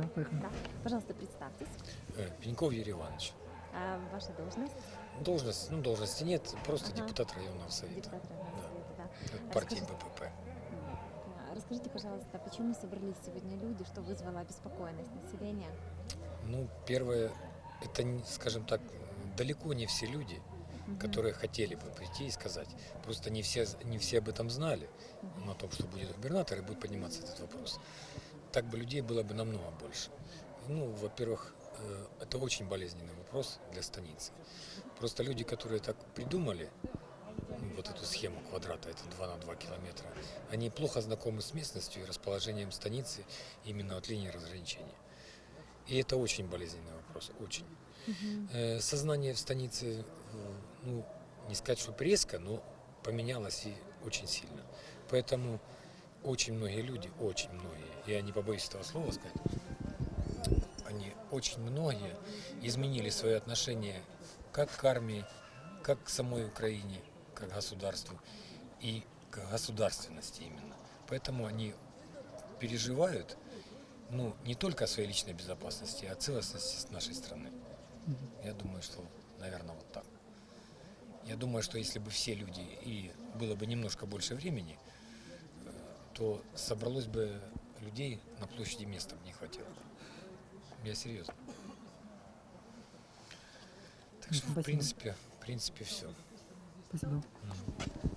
Да, поехали. Да. Пожалуйста, представьтесь. Э, Пеньков Юрий Иванович. А, ваша должность? Должность, ну, должности нет, просто Ага. депутат районного совета. Депутат районного совета, да. От партии Расскажите- БПП. А, Расскажите, пожалуйста, почему собрались сегодня люди, что вызвало обеспокоенность населения? Ну, первое, это, скажем так, далеко не все люди, Мгм. которые хотели бы прийти и сказать. Просто не все, не все об этом знали, Мгм. о том, что будет губернатор, и будет подниматься этот вопрос. Так бы людей было бы намного больше. Ну, во-первых, э, это очень болезненный вопрос для станицы. Просто люди, которые так придумали, ну, вот эту схему квадрата, это 2 на 2 километра, они плохо знакомы с местностью и расположением станицы именно от линии разграничения. И это очень болезненный вопрос, очень. Э, Сознание в станице, э, ну, не сказать, что резко, но поменялось и очень сильно. Поэтому очень многие люди, очень многие, я не побоюсь этого слова сказать, они очень многие изменили свое отношение как к армии, как к самой Украине, как к государству и к государственности именно. Поэтому они переживают ну, не только о своей личной безопасности, а о целостности нашей страны. Я думаю, что, наверное, вот так. Я думаю, что если бы все люди и было бы немножко больше времени, то собралось бы людей на площади места бы не хватило. Я серьезно. Так что, в принципе, в принципе, все. Спасибо. Мгм.